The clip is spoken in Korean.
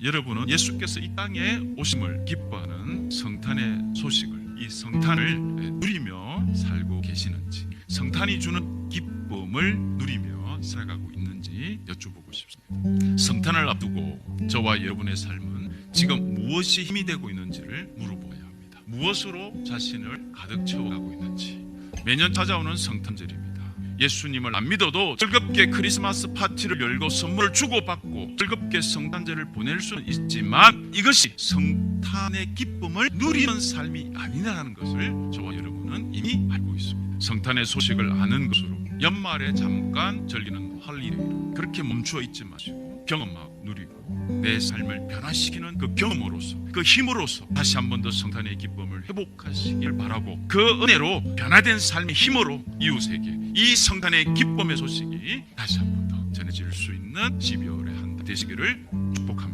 여러분은 예수께서 이 땅에 오심을 기뻐하는 성탄의 소식을 이 성탄을 누리며 살고 계시는지 성탄이 주는 기쁨을 누리며 살아가고 있는지 여쭤보고 싶습니다. 성탄을 앞두고 저와 여러분의 삶은 지금 무엇이 힘이 되고 있는지를 물어보아야 합니다. 무엇으로 자신을 가득 채워가고 있는지 매년 찾아오는 성탄절입니다. 예수님을 안 믿어도 즐겁게 크리스마스 파티를 열고 선물을 주고받고 즐겁게 성탄절을 보낼 수는 있지만 이것이 성탄의 기쁨을 누리는 삶이 아니라는 것을 저와 여러분은 이미 알고 있습니다. 성탄의 소식을 아는 것으로 연말에 잠깐 즐기는 할리데이로 그렇게 멈추어 있지 마시고 경험하고 누리고 내 삶을 변화시키는 그 경험으로서 그 힘으로서 다시 한 번 더 성탄의 기쁨을 회복하시길 바라고 그 은혜로 변화된 삶의 힘으로 이웃에게 이 성탄의 기쁨의 소식이 다시 한 번 더 전해질 수 있는 12월의 한 달 되시기를 축복합니다.